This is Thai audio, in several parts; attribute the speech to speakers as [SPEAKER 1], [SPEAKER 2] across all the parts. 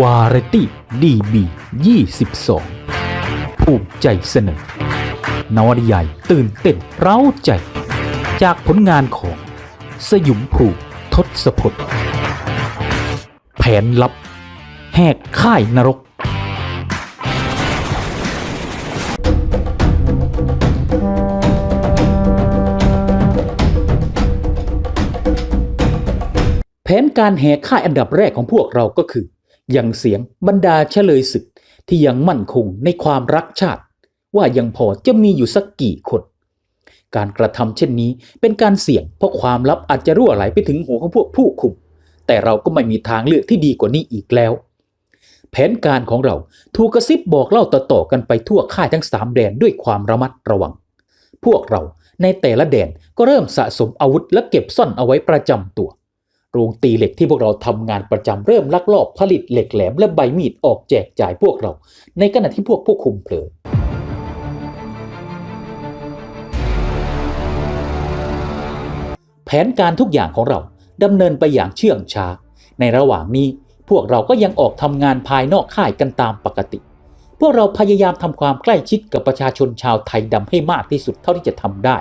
[SPEAKER 1] วาไรตี้ดีบี22 ภูมิใจเสนอนวนิยายตื่นเต้นเร้าใจ จากผลงานของสยุมภูทศพลแผนลับ แหกค่ายนรก แผนการแหกค่ายอันดับแรกของพวกเราก็คือ ยังเสียงบรรดาเฉลยศึกที่ยังมั่นคงในความรักชาติ ว่ายังพอจะมีอยู่สักกี่คน การกระทำเช่นนี้เป็นการเสี่ยงเพราะความลับอาจจะรั่วไหลไปถึงหูของพวกผู้คุม แต่เราก็ไม่มีทางเลือกที่ดีกว่านี้อีกแล้ว แผนการของเราถูกกระซิบบอกเล่าต่อๆกันไปทั่วค่ายทั้งสามแดนด้วยความระมัดระวัง พวกเราในแต่ละแดนก็เริ่มสะสมอาวุธและเก็บซ่อนเอาไว้ประจำตัว โรงตีเหล็กที่พวกเราทำงานประจำเริ่มลักลอบผลิตเหล็กแหลมและใบมีดออกแจกจ่ายพวกเรา ในขณะที่พวกผู้คุมเผลอแผนการทุกอย่างของเราดำเนินไปอย่างเชื่องช้า ในระหว่างนี้พวกเราก็ยังออกทำงานภายนอกค่ายกันตามปกติ พวกเราพยายามทำความใกล้ชิดกับประชาชนชาวไทยดำให้มากที่สุดเท่าที่จะทำได้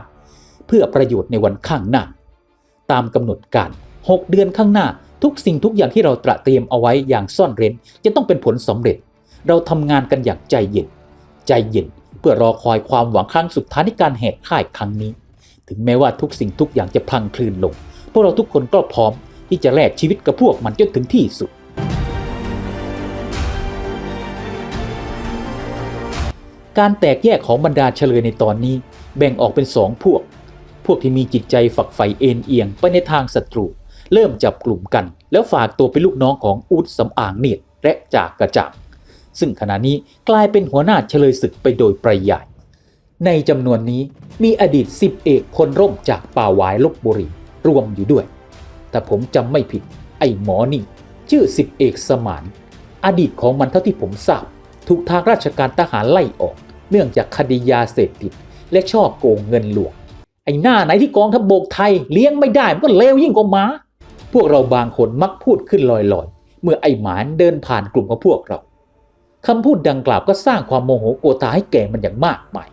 [SPEAKER 1] เพื่อประโยชน์ในวันข้างหน้า ตามกำหนดการ 6 เดือนข้างหน้า ทุกสิ่งทุกอย่างที่เราตระเตรียมเอาไว้อย่างซ่อนเร้น จะต้องเป็นผลสำเร็จ เราทำงานกันอย่างใจเย็น ใจเย็น เพื่อรอคอยความหวังครั้งสุดท้ายในการแหกค่ายครั้งนี้ ถึงแม้ว่าทุกสิ่งทุกอย่างจะพังคลื่นลง พวกเราทุกคนก็พร้อม ที่จะแลกชีวิตกับพวกมันจนถึงที่สุด การแตกแยกของบรรดาเฉลยในตอนนี้ แบ่งออกเป็นสองพวกพวกที่มีจิตใจฝักใฝ่เอ็นเอียงไปในทางศัตรู เริ่มจับกลุ่มกัน แล้วฝากตัวเป็นลูกน้องของอูดสำอางเนียดและจากกระจ่างซึ่งขณะนี้กลายเป็นหัวหน้าเฉลยศึกไปโดยปริยายในจำนวนนี้มีอดีตสิบเอกพลร่มจากป่าหวายลบบุรีรวมอยู่ด้วย แต่ผมจำไม่ผิด ไอ้หมอนี่ ชื่อสิบเอกสมาน อดีตของมันเท่าที่ผมทราบ ถูกทางราชการทหารไล่ออก เนื่องจากคดียาเสพติด และช่อโกงเงินหลวง ไอ้หน้าไหนที่กองทัพบบกไทยเลี้ยงไม่ได้มันก็เลวยิ่งกว่าหมา วกเราบางคนมักพูดขึ้นลอยๆ เมื่อไอ้หมานเดินผ่านกลุ่มของพวกเราคำพูดดังกล่าวก็สร้างความโมโหโกรธาให้แก่มันอย่างมากมาย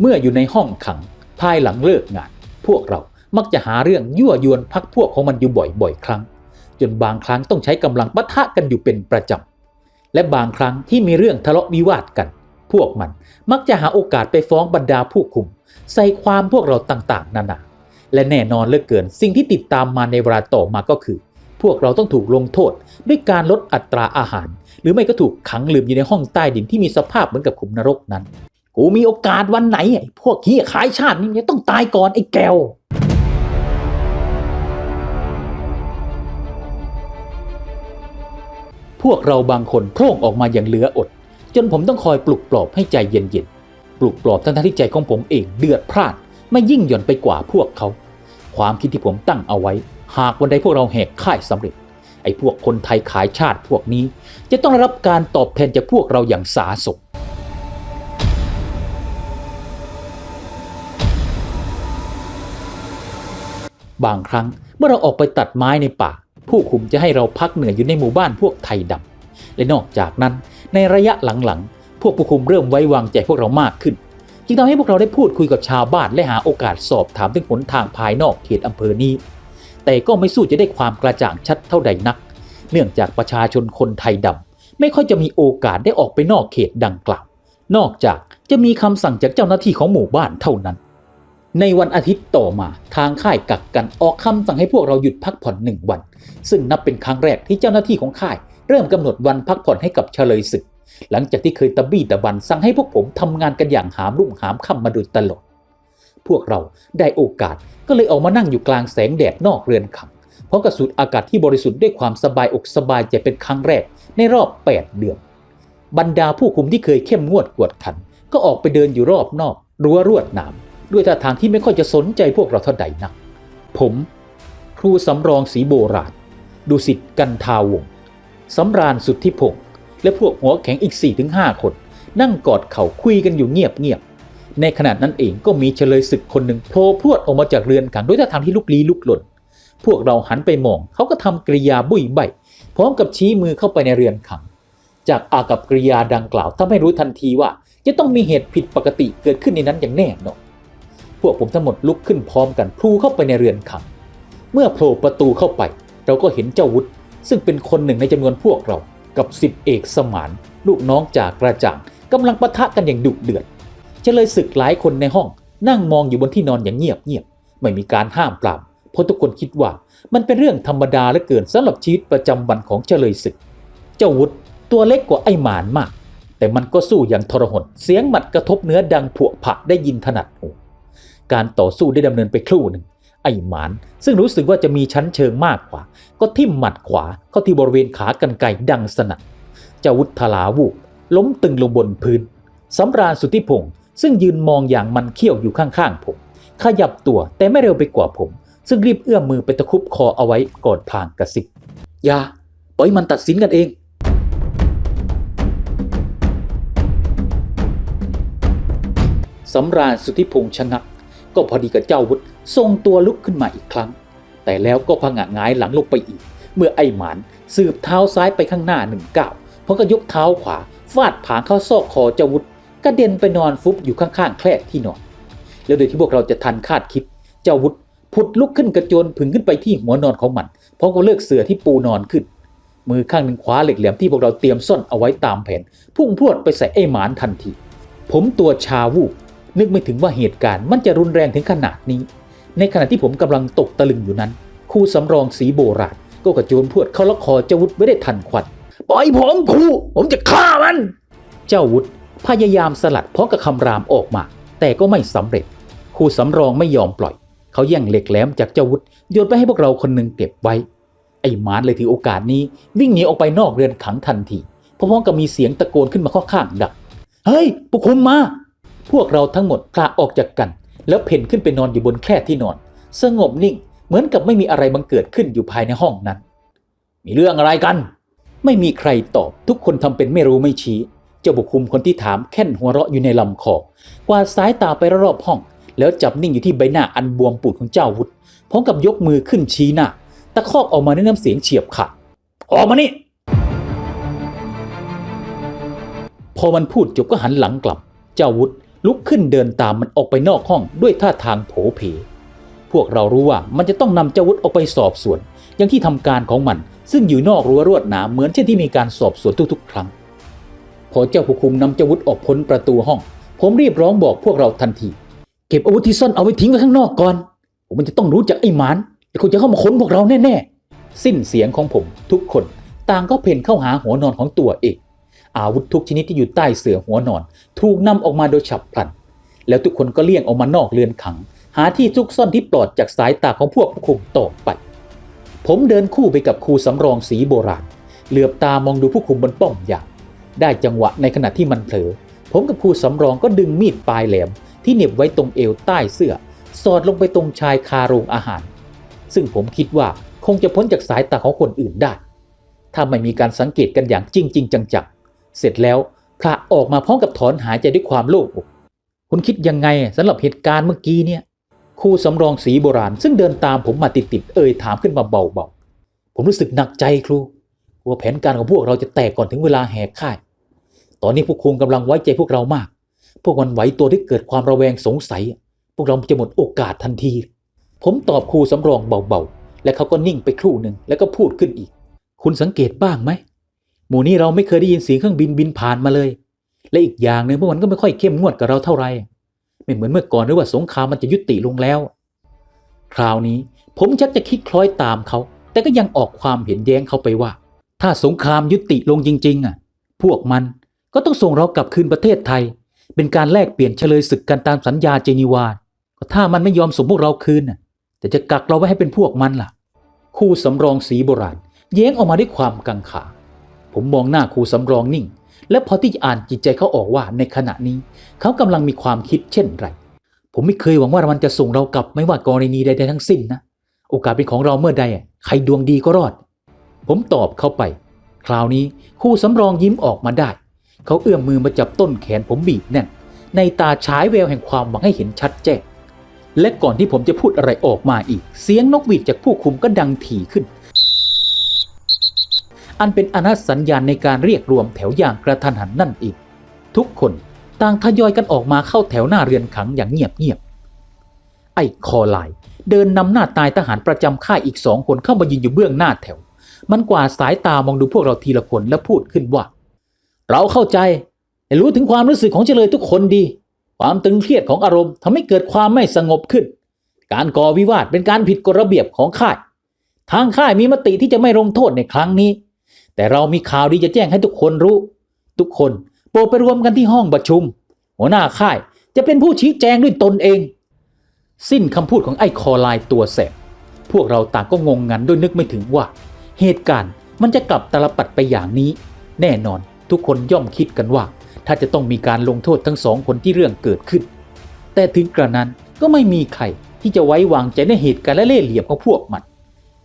[SPEAKER 1] เมื่ออยู่ในห้องขังภายหลังเลิกงาน พวกเรามักจะหาเรื่องยั่วยวนพักพวกของมันอยู่บ่อยๆ ครั้ง จนบางครั้งต้องใช้กำลังปะทะกันอยู่เป็นประจำและบางครั้งที่มีเรื่องทะเลาะวิวาทกัน พวกมันมักจะหาโอกาสไปฟ้องบรรดาผู้คุม ใส่ความพวกเราต่างๆ นานา และแน่นอนเลือเกิน สิ่งที่ติดตามมาในเวลาต่อมาก็คือ พวกเราต้องถูกลงโทษ ด้วยการลดอัตราอาหาร หรือไม่ก็ถูกขังลืมอยู่ในห้องใต้ดินที่มีสภาพเหมือนกับขุมนรกนั้น กูมีโอกาสวันไหนไอ้พวกเฮียขายชาตินี่จะต้องตายก่อนไอ้แก้วพวกเราบางคนโพร่งออกมาอย่างเหลืออด จนผมต้องคอยปลุกปลอบให้ใจเย็นๆ ปลุกปลอบทั้งที่ใจของผมเองเดือดพร่าน ไม่ยิ่งหย่อนไปกว่าพวกเขา ความคิดที่ผมตั้งเอาไว้ หากวันใดพวกเราแหกค่ายสำเร็จ ไอ้พวกคนไทยขายชาติพวกนี้ จะต้องรับการตอบแทนจากพวกเราอย่างสาสมบางครั้งเมื่อเราออกไปตัดไม้ในป่า ผู้คุมจะให้เราพักเหนื่อยอยู่ในหมู่บ้านพวกไทยดำและนอกจากนั้น ในระยะหลังๆ พวกผู้คุมเริ่มไว้วางใจพวกเรามากขึ้น จึงทำให้พวกเราได้พูดคุยกับชาวบ้านและหาโอกาสสอบถามถึงหนทางภายนอกเขตอำเภอนี้ แต่ก็ไม่สู้จะได้ความกระจ่างชัดเท่าใดนัก เนื่องจากประชาชนคนไทยดำไม่ค่อยจะมีโอกาสได้ออกไปนอกเขตดังกล่าว นอกจากจะมีคำสั่งจากเจ้าหน้าที่ของหมู่บ้านเท่านั้น ในวันอาทิตย์ต่อมาทางค่ายกักกันออกคำสั่งให้พวกเราหยุดพักผ่อนหนึ่งวัน ซึ่งนับเป็นครั้งแรกที่เจ้าหน้าที่ของค่าย เริ่มกำหนดวันพักผ่อนให้กับเฉลยศึก หลังจากที่เคยตะบี้ตะบันสั่งให้พวกผมทำงานกันอย่างหามรุ่งหามค่ำมาโดยตลอด พวกเราได้โอกาสก็เลยออกมานั่งอยู่กลางแสงแดดนอกเรือนคำพร้อมกับสูดอากาศที่บริสุทธิ์ด้วยความสบายอกสบายใจเป็นครั้งแรกในรอบ 8 เดือน บรรดาผู้คุมที่เคยเข้มงวดกวดขัน ก็ออกไปเดินอยู่รอบนอกรั้วรวดหนามด้วยท่าทางที่ไม่ค่อยจะสนใจพวกเราเท่าใดนัก ผม ครูสำรองศรีโบราณดุสิตกันทาวงสำราญสุทธิพงศ์ และพวกหัวแข็งอีก 4-5 คน นั่งกอดเข่าคุยกันอยู่เงียบๆในขณะนั้นเองก็มีเฉลยศึกคนหนึ่งโผล่พรวดออกมาจากเรือนขังด้วยท่าทางที่ลุกลี้ลุกลนพวกเราหันไปมองเขาก็ทำกริยาบุยใบพร้อมกับชี้มือเข้าไปในเรือนขัง จากอากับกริยาดังกล่าวทำให้รู้ทันทีว่า จะต้องมีเหตุผิดปกติเกิดขึ้นในนั้นอย่างแน่นอนพวกผมทั้งหมดลุกขึ้นพร้อมกันพลูเข้าไปในเรือนขัง เมื่อโผล่ประตูเข้าไป เราก็เห็นเจ้าวุฒิซึ่งเป็นคนหนึ่งในจำนวนพวกเรา กับสิบเอกสมานลูกน้องจากกระจ่างกำลังปะทะกันอย่างดุเดือดเฉลยศึกหลายคนในห้องนั่งมองอยู่บนที่นอนอย่างเงียบเงียบไม่มีการห้ามปรามเพราะทุกคนคิดว่ามันเป็นเรื่องธรรมดาเหลือเกินสำหรับชีวิตประจำวันของเฉลยศึก เจ้าวุฒิตัวเล็กกว่าไอ้หมานมาก แต่มันก็สู้อย่างทรหดเสียงหมัดกระทบเนื้อดังผุผะได้ยินถนัดหูการต่อสู้ได้ดำเนินไปครู่หนึ่ง ไอหมาน ซึ่งรู้สึกว่าจะมีชั้นเชิงมากกว่า ก็ทิ่มหมัดขวาเข้าที่บริเวณขากันไกรดังสนั่นเจ้าวุฒลาวูบล้มตึงลงบนพื้นสำราญสุทธิพงศ์ซึ่งยืนมองอย่างมันเขี้ยวอยู่ข้างๆผม ขยับตัวแต่ไม่เร็วไปกว่าผม ซึ่งรีบเอื้อมมือไปตะคุบคอเอาไว้ก่อนพางกระซิบอย่าปล่อยมันตัดสินกันเองสำราญสุทธิพงษ์ชะงักก็พอดีกับเจ้าวุฒ ทรงตัวลุกขึ้นมาอีกครั้ง แต่แล้วก็พังะงายหลังลงไปอีก เมื่อไอ้หมานสืบเท้าซ้ายไปข้างหน้าหนึ่งก้าวพราะก็ยกเท้าขวาฟาดผางเข้าซอกคอเจ้าวุฒกระเด็นไปนอนฟุบอยู่ข้างๆแคร่ที่นอน แล้วโดยที่พวกเราจะทันคาดคิด เจ้าวุฒผุดลุกขึ้นกระโจนผึ่งขึ้นไปที่หัวนอนของมันพร้อมกับเลือกเสือที่ปูนอนขึ้น มือข้างหนึ่งคว้าเหล็กแหลมที่พวกเราเตรียมซ่อนเอาไว้ตามแผน พุ่งพรวดไปใส่ไอ้หมานทันที ผมตัวชาวูบนึกไม่ถึงว่าเหตุการณ์มันจะรุนแรงถึงขนาดนี้ ในขณะที่ผมกำลังตกตะลึงอยู่นั้นครูสำรองสีโบราณก็กระโจนพวดเข้าล็อกคอเจ้าวุฒไว้ได้ทันควันปล่อยผมครูผมจะฆ่ามัน เจ้าวุฒพยายามสลัดพร้อมกับคำรามออกมา แต่ก็ไม่สำเร็จครูสำรองไม่ยอมปล่อย เขาแย่งเหล็กแหลมจากเจ้าวุฒโยนไปให้พวกเราคนหนึ่งเก็บไว้ ไอ้มานเลยถือโอกาสนี้ วิ่งหนีออกไปนอกเรือนขังทันทีพร้อมกับมีเสียงตะโกนขึ้นมาข้างๆดักเฮ้ยพวกคุมมา พวกเราทั้งหมดพลาออกจากกัน แล้วเพ่นขึ้นไปนอนอยู่บนแคร่ที่นอน สงบนิ่งเหมือนกับไม่มีอะไรบังเกิดขึ้นอยู่ภายในห้องนั้น มีเรื่องอะไรกัน ไม่มีใครตอบทุกคนทำเป็นไม่รู้ไม่ชี้ เจ้าบุคคุมคนที่ถามแค่นหัวเราะอยู่ในลำคอกวาดสายตาไปรอบห้อง แล้วจับนิ่งอยู่ที่ใบหน้าอันบวมปูดของเจ้าวุฒพร้อมกับยกมือขึ้นชี้หน้าตะคอกออกมาด้วยน้ำเสียงเฉียบขาดออกมานี่พอมันพูดจบก็หันหลังกลับ เจ้าวุฒ ลุกขึ้นเดินตามมันออกไปนอกห้องด้วยท่าทางโผเพ พวกเรารู้ว่ามันจะต้องนำเจ้าวุฒออกไปสอบสวนอย่างที่ทำการของมัน ซึ่งอยู่นอกรั้วรวดหนามเหมือนเช่นที่มีการสอบสวนทุกๆ ครั้ง พอเจ้าผู้คุมนำเจ้าวุฒออกพ้นประตูห้อง ผมรีบร้องบอกพวกเราทันที เก็บอาวุธที่ซ่อนเอาไว้ทิ้งไว้ข้างนอกก่อนผมมันจะต้องรู้จักไอ้หมานไอ้คนจะเข้ามาค้นพวกเราแน่ๆสิ้นเสียงของผมทุกคนต่างก็เพ่นเข้าหาหัวนอนของตัวเอง อาวุธทุกชนิดที่อยู่ใต้เสื่อหัวนอน ถูกนำออกมาโดยฉับพลัน แล้วทุกคนก็เลี่ยงออกมานอกเรือนขัง หาที่ซุกซ่อนที่ปลอดจากสายตาของพวกผู้คุมต่อไป ผมเดินคู่ไปกับครูสำรองสีโบราณ เหลือบตามองดูผู้คุมบนป้อมยามได้จังหวะในขณะที่มันเผลอ ผมกับครูสำรองก็ดึงมีดปลายแหลม ที่เหน็บไว้ตรงเอวใต้เสื้อ สอดลงไปตรงชายคาโรงอาหาร ซึ่งผมคิดว่าคงจะพ้นจากสายตาของคนอื่นได้ ถ้าไม่มีการสังเกตกันอย่างจริงจริงจัง เสร็จแล้วพระออกมาพร้อมกับถอนหายใจด้วยความโล่งอกคุณคิดยังไงสำหรับเหตุการณ์เมื่อกี้เนี่ยครูสำรองสีโบราณ ซึ่งเดินตามผมมาติดๆเอ่ยถามขึ้นมาเบาๆ ผมรู้สึกหนักใจครูกลัวแผนการของพวกเราจะแตกก่อนถึงเวลาแหกค่าย ตอนนี้พวกคุงกำลังไว้ใจพวกเรามาก พวกมันไหวตัวที่เกิดความระแวงสงสัย พวกเราจะหมดโอกาสทันที ผมตอบครูสำรองเบาๆ และเขาก็นิ่งไปครู่หนึ่งแล้วก็พูดขึ้นอีก คุณสังเกตบ้างไหม หมู่นี้เราไม่เคยได้ยินเสียงเครื่องบินบินผ่านมาเลย และอีกอย่างหนึ่งพวกมันก็ไม่ค่อยเข้มงวดกับเราเท่าไหร่ไม่เหมือนเมื่อก่อนหรือว่าสงครามมันจะยุติลงแล้ว คราวนี้ผมชักจะคิดคล้อยตามเขา แต่ก็ยังออกความเห็นแย้งเขาไปว่า ถ้าสงครามยุติลงจริง ๆ อะ พวกมันก็ต้องส่งเรากลับคืนประเทศไทย เป็นการแลกเปลี่ยนเฉลยศึกกันตามสัญญาเจนีวาก็ถ้ามันไม่ยอมส่งพวกเราคืนน่ะ แต่จะกักเราไว้ให้เป็นพวกมันล่ะครูสำรองสีโบราณแย้งออกมาด้วยความกังขา ผมมองหน้าครูสำรองนิ่ง และพอที่จะอ่านจิตใจเขาออกว่าในขณะนี้ เขากำลังมีความคิดเช่นไร ผมไม่เคยหวังว่ามันจะส่งเรากลับไม่ว่ากรณีใดๆทั้งสิ้นนะ โอกาสเป็นของเราเมื่อใดใครดวงดีก็รอด ผมตอบเข้าไป คราวนี้ครูสำรองยิ้มออกมาได้ เขาเอื้อมมือมาจับต้นแขนผมบีบแน่น ในตาฉายแววแห่งความหวังให้เห็นชัดแจ้งและก่อนที่ผมจะพูดอะไรออกมาอีก เสียงนกหวีดจากผู้คุมก็ดังถี่ขึ้น อันเป็นอนัสัญญาณในการเรียกรวมแถวอย่างกระทันหันนั่นเองทุกคนต่างทยอยกันออกมาเข้าแถวหน้าเรือนขังอย่างเงียบๆไอ้คอลายเดินนำหน้าตายทหารประจำค่ายอีกสองคนเข้ามายืนอยู่เบื้องหน้าแถว มันกวาดสายตามองดูพวกเราทีละคนและพูดขึ้นว่า เราเข้าใจและรู้ถึงความรู้สึกของเฉลยทุกคนดี ความตึงเครียดของอารมณ์ทำให้เกิดความไม่สงบขึ้น การก่อวิวาทเป็นการผิดกฎระเบียบของค่าย ทางค่ายมีมติที่จะไม่ลงโทษในครั้งนี้ แต่เรามีข่าวดีจะแจ้งให้ทุกคนรู้ ทุกคนโปรดไปรวมกันที่ห้องประชุม หัวหน้าค่ายจะเป็นผู้ชี้แจงด้วยตนเอง สิ้นคำพูดของไอ้คอลายตัวแสบพวกเราต่างก็งงงันด้วยนึกไม่ถึงว่า เหตุการณ์มันจะกลับตลปัดไปอย่างนี้ แน่นอนทุกคนย่อมคิดกันว่า ถ้าจะต้องมีการลงโทษทั้งสองคนที่เรื่องเกิดขึ้น แต่ถึงกระนั้นก็ไม่มีใครที่จะไว้วางใจในเหตุการณ์และเล่ห์เหลี่ยมของพวกมัน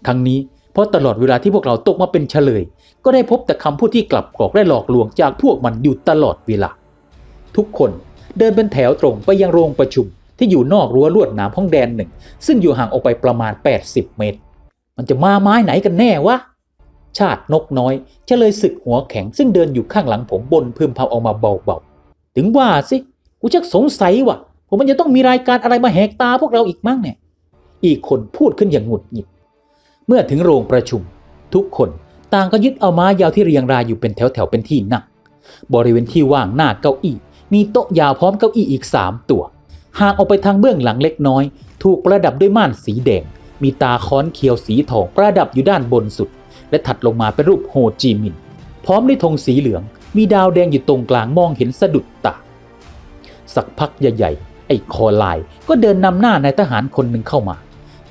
[SPEAKER 1] ทั้งนี้ เพราะตลอดเวลาที่พวกเราตกมาเป็นเฉลย ก็ได้พบแต่คำพูดที่กลับกรอกและหลอกลวงจากพวกมันอยู่ตลอดเวลา ทุกคนเดินเป็นแถวตรงไปยังโรงประชุมที่อยู่นอกรั้วลวดหนามห้องแดนหนึ่ง ซึ่งอยู่ห่างออกไปประมาณ 80 เมตร มันจะมาไม้ไหนกันแน่วะ ชาตินกน้อยจะเลยศึกหัวแข็งซึ่งเดินอยู่ข้างหลังผมบนพึมพำออกมาเบาๆ ถึงว่าสิ กูชักสงสัยว่ะว่ามันจะต้องมีรายการอะไรมาแหกตาพวกเราอีกมั้งเนี่ย อีกคนพูดขึ้นอย่างหงุดหงิด เมื่อถึงโรงประชุม ทุกคนต่างก็ยึดเอาไม้ยาวที่เรียงรายอยู่เป็นแถวๆเป็นที่นั่งบริเวณที่ว่างหน้าเก้าอี้ มีโต๊ะยาวพร้อมเก้าอี้อีกสามตัวห่างออกไปทางเบื้องหลังเล็กน้อย ถูกประดับด้วยม่านสีแดง มีตาค้อนเขียวสีทองประดับอยู่ด้านบนสุด และถัดลงมาเป็นรูปโฮจิมินห์พร้อมด้วยธงสีเหลือง มีดาวแดงอยู่ตรงกลางมองเห็นสะดุดตาสักพักใหญ่ๆไอ้คอลายก็เดินนำหน้านายทหารคนหนึ่งเข้ามา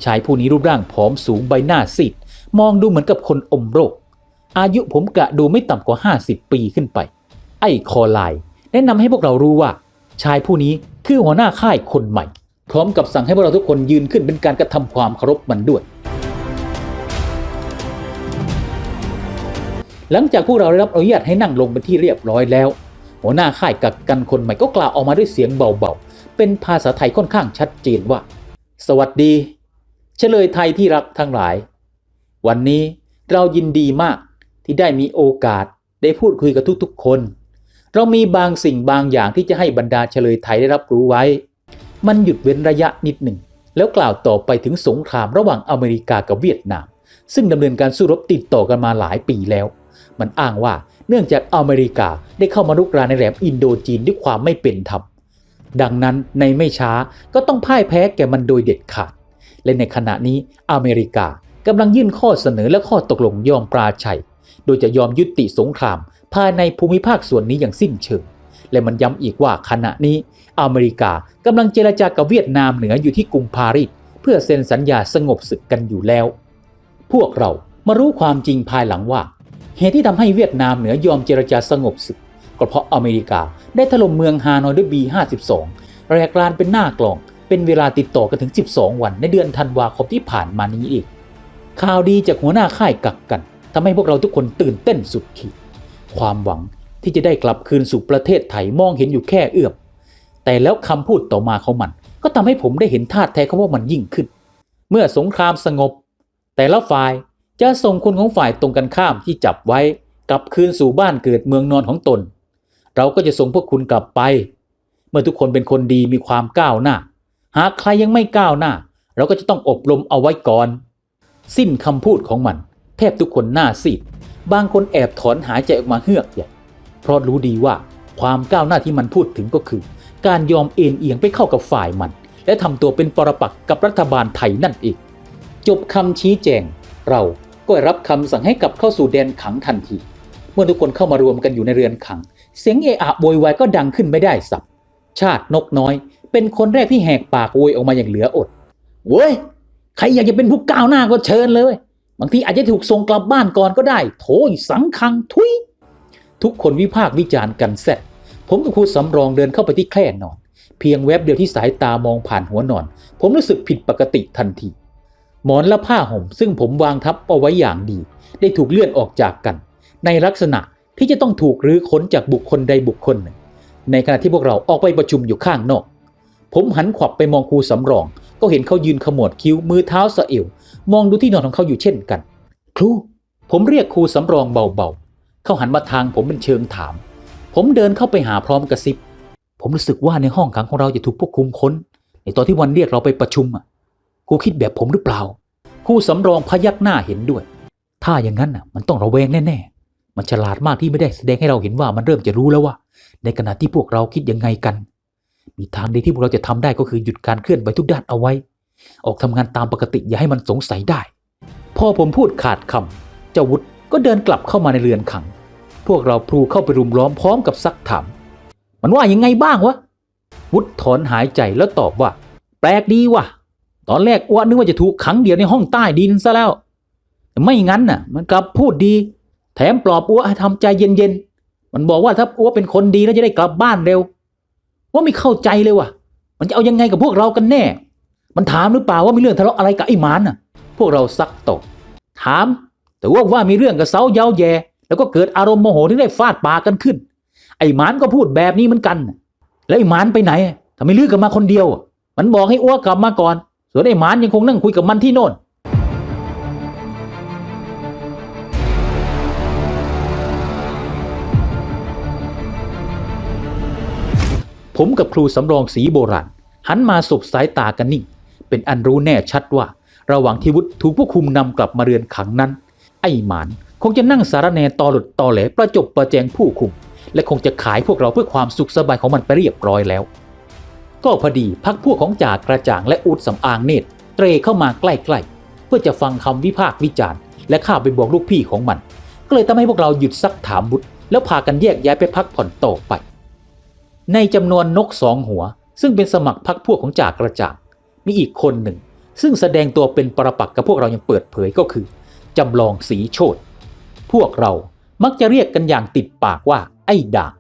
[SPEAKER 1] ชายผู้นี้รูปร่างผอมสูงใบหน้าซีดมองดูเหมือนกับคนอมโรค อายุผมกะดูไม่ต่ำกว่า 50 ปีขึ้นไป ไอ้คอลาย แนะนำให้พวกเรารู้ว่า ชายผู้นี้คือหัวหน้าค่ายคนใหม่ พร้อมกับสั่งให้พวกเราทุกคนยืนขึ้นเป็นการกระทำความเคารพมันด้วย หลังจากพวกเราได้รับอนุญาตให้นั่งลงเป็นที่เรียบร้อยแล้ว หัวหน้าค่ายกักกันคนใหม่ก็กล่าวออกมาด้วยเสียงเบาๆเป็นภาษาไทยค่อนข้างชัดเจนว่า สวัสดี เฉลยไทยที่รักทั้งหลาย วันนี้เรายินดีมากที่ได้มีโอกาสได้พูดคุยกับทุกๆคน เรามีบางสิ่งบางอย่างที่จะให้บรรดาเฉลยไทยได้รับรู้ไว้ มันหยุดเว้นระยะนิดหนึ่ง แล้วกล่าวต่อไปถึงสงครามระหว่างอเมริกากับเวียดนาม ซึ่งดำเนินการสู้รบติดต่อกันมาหลายปีแล้ว มันอ้างว่าเนื่องจากอเมริกาได้เข้ามารุกรานในแหลมอินโดจีนด้วยความไม่เป็นธรรมดังนั้นในไม่ช้าก็ต้องพ่ายแพ้แก่มันโดยเด็ดขาด และในขณะนี้อเมริกากำลังยื่นข้อเสนอและข้อตกลงยอมปราชัย โดยจะยอมยุติสงคราม ภายในภูมิภาคส่วนนี้อย่างสิ้นเชิง และมันย้ำอีกว่าขณะนี้ อเมริกากำลังเจรจากับเวียดนามเหนืออยู่ที่กรุงปารีสเพื่อเซ็นสัญญาสงบศึกกันอยู่แล้ว พวกเรามารู้ความจริงภายหลังว่า เหตุที่ทำให้เวียดนามเหนือยอมเจรจาสงบศึกก็เพราะอเมริกาได้ถล่มเมืองฮานอยด้วย B52 แรกรานเป็นหน้ากลอง เป็นเวลาติดต่อกันถึง 12 วันในเดือนธันวาคมที่ผ่านมานี้เองข่าวดีจากหัวหน้าค่ายกักกันทำให้พวกเราทุกคนตื่นเต้นสุดขีด ความหวังที่จะได้กลับคืนสู่ประเทศไทยมองเห็นอยู่แค่เอื้อมแต่แล้วคำพูดต่อมาของมัน ก็ทำให้ผมได้เห็นท่าแท้เขาว่ามันยิ่งขึ้น เมื่อสงครามสงบ แต่ละฝ่ายจะส่งคนของฝ่ายตรงกันข้ามที่จับไว้กลับคืนสู่บ้านเกิดเมืองนอนของตน เราก็จะส่งพวกคุณกลับไป เมื่อทุกคนเป็นคนดีมีความก้าวหน้า หากใครยังไม่ก้าวหน้า เราก็จะต้องอบรมเอาไว้ก่อน สิ้นคำพูดของมัน แทบทุกคนหน้าซีดบางคนแอบถอนหายใจออกมาเฮือกใหญ่เพราะรู้ดีว่าความก้าวหน้าที่มันพูดถึงก็คือ การยอมเอ็นเอียงไปเข้ากับฝ่ายมัน และทำตัวเป็นปรปักษ์กับรัฐบาลไทยนั่นเองจบคำชี้แจง เราก็รับคำสั่งให้กลับเข้าสู่แดนขังทันที เมื่อทุกคนเข้ามารวมกันอยู่ในเรือนขัง เสียงเอะอะโวยวายก็ดังขึ้นไม่ได้สับ ชาตินกน้อย เป็นคนแรกที่แหกปากโวยออกมาอย่างเหลืออดเว้ยใครอยากจะเป็นผู้ก้าวหน้าก็เชิญเลย บางทีอาจจะถูกส่งกลับบ้านก่อนก็ได้ โถยสังคังทุย ทุกคนวิพากษ์วิจารณ์กันแซ่ผมกับครูสำรองเดินเข้าไปที่แคร่นอน เพียงแวบเดียวที่สายตามองผ่านหัวนอน ผมรู้สึกผิดปกติทันที หมอนและผ้าห่ม ซึ่งผมวางทับเอาไว้อย่างดี ได้ถูกเลื่อนออกจากกัน ในลักษณะที่จะต้องถูกรื้อค้นจากบุคคลใดบุคคลหนึ่ง ในขณะที่พวกเราออกไปประชุมอยู่ข้างนอก ผมหันขวับไปมองครูสำรอง ก็เห็นเขายืนขมวดคิ้วมือเท้าสะเอวมองดูที่นอนของเขาอยู่เช่นกัน ครู ผมเรียกครูสำรองเบาๆเขาหันมาทางผมเป็นเชิงถาม ผมเดินเข้าไปหาพร้อมกระซิบ ผมรู้สึกว่าในห้องขังของเราจะถูกพวกคุมค้น ในตอนที่วันเรียกเราไปประชุมอะครูคิดแบบผมหรือเปล่าครูสำรองพยักหน้าเห็นด้วย ถ้าอย่างนั้นน่ะ มันต้องระแวงแน่ๆมันฉลาดมากที่ไม่ได้แสดงให้เราเห็นว่ามันเริ่มจะรู้แล้วว่า ในขณะที่พวกเราคิดยังไงกัน มีทางเดียวที่พวกเราจะทำได้ก็คือหยุดการเคลื่อนไหวทุกด้านเอาไว้ ออกทำงานตามปกติอย่าให้มันสงสัยได้ พอผมพูดขาดคำเจ้าวุฒก็เดินกลับเข้ามาในเรือนขัง พวกเราพลูเข้าไปรุมล้อมพร้อมกับซักถาม มันว่ายังไงบ้างวะ วุฒถอนหายใจแล้วตอบว่า แปลกดีว่ะ ตอนแรกอ้วนนึกว่าจะถูกขังเดียวในห้องใต้ดินซะแล้วแต่ไม่งั้นน่ะ มันกลับพูดดี แถมปลอบอ้วให้ทำใจเย็นๆ มันบอกว่าถ้าอ้วเป็นคนดีแล้วจะได้กลับบ้านเร็ว ว่าไม่เข้าใจเลยว่ะ มันจะเอายังไงกับพวกเรากันแน่ มันถามหรือเปล่าว่ามีเรื่องทะเลาะอะไรกับไอ้หมานน่ะ พวกเราซักตก ถาม แต่ว่าว่ามีเรื่องกับเซาเย้าแย่แล้วก็เกิดอารมณ์โมโหที่ได้ฟาดปากกันขึ้น ไอ้หมานก็พูดแบบนี้เหมือนกัน แล้วไอ้หมานไปไหนทำไมลือกลับมาคนเดียว มันบอกให้อ้วกลับมาก่อน ส่วนไอ้หมานยังคงนั่งคุยกับมันที่โน่น ผมกับครูสำรองสีโบราณหันมาสบสายตากันนิ่ง เป็นอันรู้แน่ชัดว่า ระหว่างที่วุฒิถูกผู้คุมนำกลับมาเรือนขังนั้น ไอ้หมานคงจะนั่งสารแนตอหลุดตอแหลประจบประแจงผู้คุม และคงจะขายพวกเราเพื่อความสุขสบายของมันไปเรียบร้อยแล้ว ก็พอดีพักพวกของจ่ากระจ่างและอูดสำอางเนตรเตรเข้ามาใกล้ๆเพื่อจะฟังคำวิพากษ์วิจารณ์ และข้าไปบอกลูกพี่ของมัน ก็เลยทำให้พวกเราหยุดซักถามบุตรแล้วพากันแยกย้ายไปพักผ่อนต่อไป ในจำนวนนกสองหัว ซึ่งเป็นสมัครพักพวกของจากระจ่างมีอีกคนหนึ่ง ซึ่งแสดงตัวเป็นปรปักษ์กับพวกเรายังเปิดเผยก็คือจำลองสีโชตพวกเรามักจะเรียกกันอย่างติดปากว่าไอ้ด่าง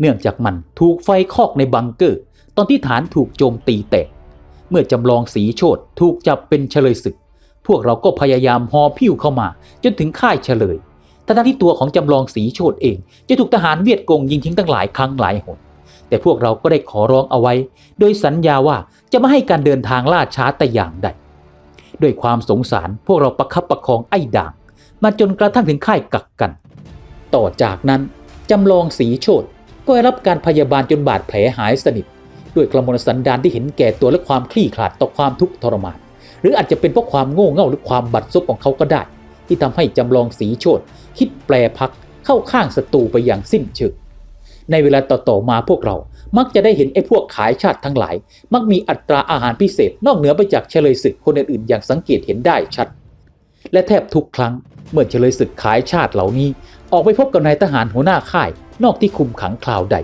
[SPEAKER 1] เนื่องจากมันถูกไฟคอกในบังเกอร์ ตอนที่ฐานถูกโจมตีแตก เมื่อจำลองสีโชตถูกจับเป็นเฉลยศึก พวกเราก็พยายามหอพิ้วเข้ามา จนถึงค่ายเฉลยทั้งที่ตัวของจำลองสีโชตเอง จะถูกทหารเวียดกงยิงทิ้งตั้งหลายครั้งหลายหน แต่พวกเราก็ได้ขอร้องเอาไว้ โดยสัญญาว่าจะไม่ให้การเดินทางล่าช้าแต่อย่างใด ด้วยความสงสารพวกเราประคับประคองไอ้ด่าง มาจนกระทั่งถึงค่ายกักกัน ต่อจากนั้นจำลองสีโชตก็ได้รับการพยาบาลจนบาดแผลหายสนิท ด้วยกระมวลสันดานที่เห็นแก่ตัวและความคลี่คลาดต่อความทุกข์ทรมาน หรืออาจจะเป็นเพราะความโง่เง่าหรือความบัดซบของเขาก็ได้ ที่ทำให้จำลองสีโชตคิดแปลพักเข้าข้างศัตรูไปอย่างสิ้นเชิง ในเวลาต่อๆมาพวกเรา มักจะได้เห็นไอ้พวกขายชาติทั้งหลาย มักมีอัตราอาหารพิเศษนอกเหนือไปจากเฉลยศึกคนอื่นๆอย่างสังเกตเห็นได้ชัด และแทบทุกครั้งเมื่อเฉลยศึกขายชาติเหล่านี้ ออกไปพบกับนายทหารหัวหน้าค่าย นอกที่คุมขังคราวใด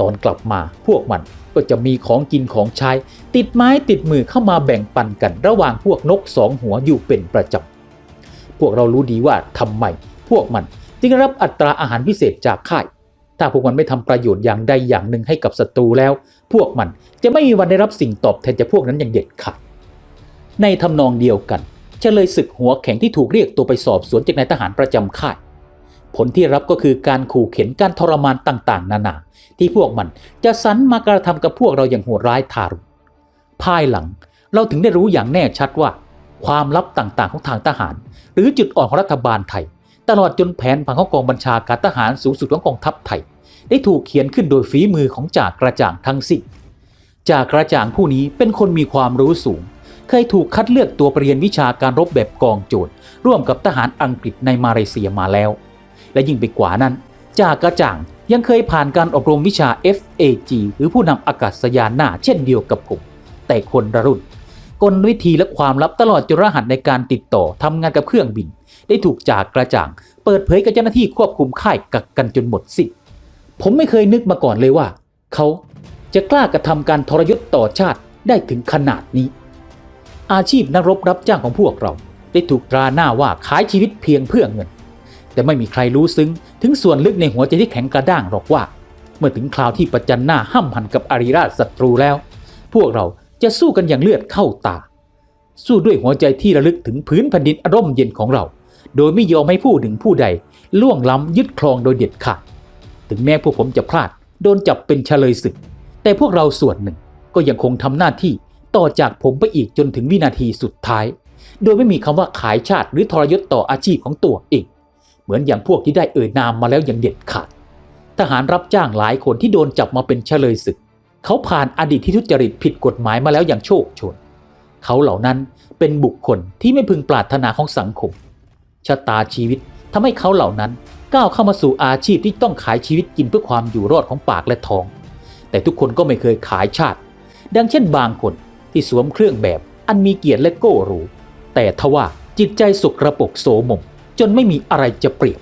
[SPEAKER 1] ตอนกลับมาพวกมันก็จะมีของกินของใช้ติดไม้ติดมือเข้ามาแบ่งปันกันระหว่างพวกนกสองหัวอยู่เป็นประจำพวกเรารู้ดีว่าทำไมพวกมันจึงรับอัตราอาหารพิเศษจากค่าย ถ้าพวกมันไม่ทำประโยชน์อย่างใดอย่างหนึ่งให้กับศัตรูแล้ว พวกมันจะไม่มีวันได้รับสิ่งตอบแทนจากพวกนั้นอย่างเด็ดขาดในทำนองเดียวกันเฉลยศึกหัวแข็งที่ถูกเรียกตัวไปสอบสวนจากนายทหารประจำค่าย ผลที่รับก็คือการขู่เข็นการทรมานต่างๆ นานา ที่พวกมันจะสรรมากระทำกับพวกเราอย่างโหดร้ายทารุณภายหลังเราถึงได้รู้อย่างแน่ชัดว่า ความลับต่างๆ ของทางทหาร หรือจุดอ่อนของรัฐบาลไทย ตลอดจนแผนผังของกองบัญชาการทหารสูงสุดของกองทัพไทย ได้ถูกเขียนขึ้นโดยฝีมือของจ่ากระจ่างทั้งสิ้นจ่ากระจ่างผู้นี้เป็นคนมีความรู้สูง เคยถูกคัดเลือกตัวปเรียนวิชาการรบแบบกองโจรร่วมกับทหารอังกฤษในมาเลเซียมาแล้ว และยิ่งไปกว่านั้นจากกระจ่างยังเคยผ่านการอบรมวิชา FAG หรือผู้นำอากาศยานหน้าเช่นเดียวกับผม แต่คนละรุ่น กลวิธีและความลับตลอดจนรหัสในการติดต่อทำงานกับเครื่องบิน ได้ถูกจากกระจ่าง เปิดเผยกับเจ้าหน้าที่ควบคุมค่ายกักกันจนหมดสิ้นผมไม่เคยนึกมาก่อนเลยว่า เขาจะกล้ากระทำการทรยศต่อชาติได้ถึงขนาดนี้ อาชีพนักรบรับจ้างของพวกเรา ได้ถูกตราหน้าว่าขายชีวิตเพียงเพื่อเงิน แต่ไม่มีใครรู้ซึ้ง ถึงส่วนลึกในหัวใจที่แข็งกระด้างหรอกว่า เมื่อถึงคราวที่ประจันหน้าห้ำหันกับอาริราชศัตรูแล้ว พวกเรา จะสู้กันอย่างเลือดเข้าตา สู้ด้วยหัวใจที่ระลึกถึงพื้นแผ่นดินอารมณ์เย็นของเรา โดยไม่ยอมให้ผู้หนึ่งผู้ใด ล่วงล้ำยึดครองโดยเด็ดขาด ถึงแม้พวกผมจะพลาด โดนจับเป็นเฉลยศึก แต่พวกเราส่วนหนึ่งก็ยังคงทำหน้าที่ต่อจากผมไปอีกจนถึงวินาทีสุดท้าย โดยไม่มีคำว่าขายชาติหรือทรยศต่ออาชีพของตัวเอง เหมือนอย่างพวกที่ได้เอ่ยนามมาแล้วอย่างเด็ดขาด ทหารรับจ้างหลายคนที่โดนจับมาเป็นเฉลยศึก เขาผ่านอดีตที่ทุจริตผิดกฎหมายมาแล้วอย่างโชคชน เขาเหล่านั้นเป็นบุคคลที่ไม่พึงปรารถนาของสังคม ชะตาชีวิตทำให้เขาเหล่านั้นก้าวเข้ามาสู่อาชีพที่ต้องขายชีวิตกินเพื่อความอยู่รอดของปากและท้อง แต่ทุกคนก็ไม่เคยขายชาติ ดังเช่นบางคนที่สวมเครื่องแบบอันมีเกียรติและโก้หรูแต่ทว่าจิตใจสกระปรกโสมมจนไม่มีอะไรจะเปรียบ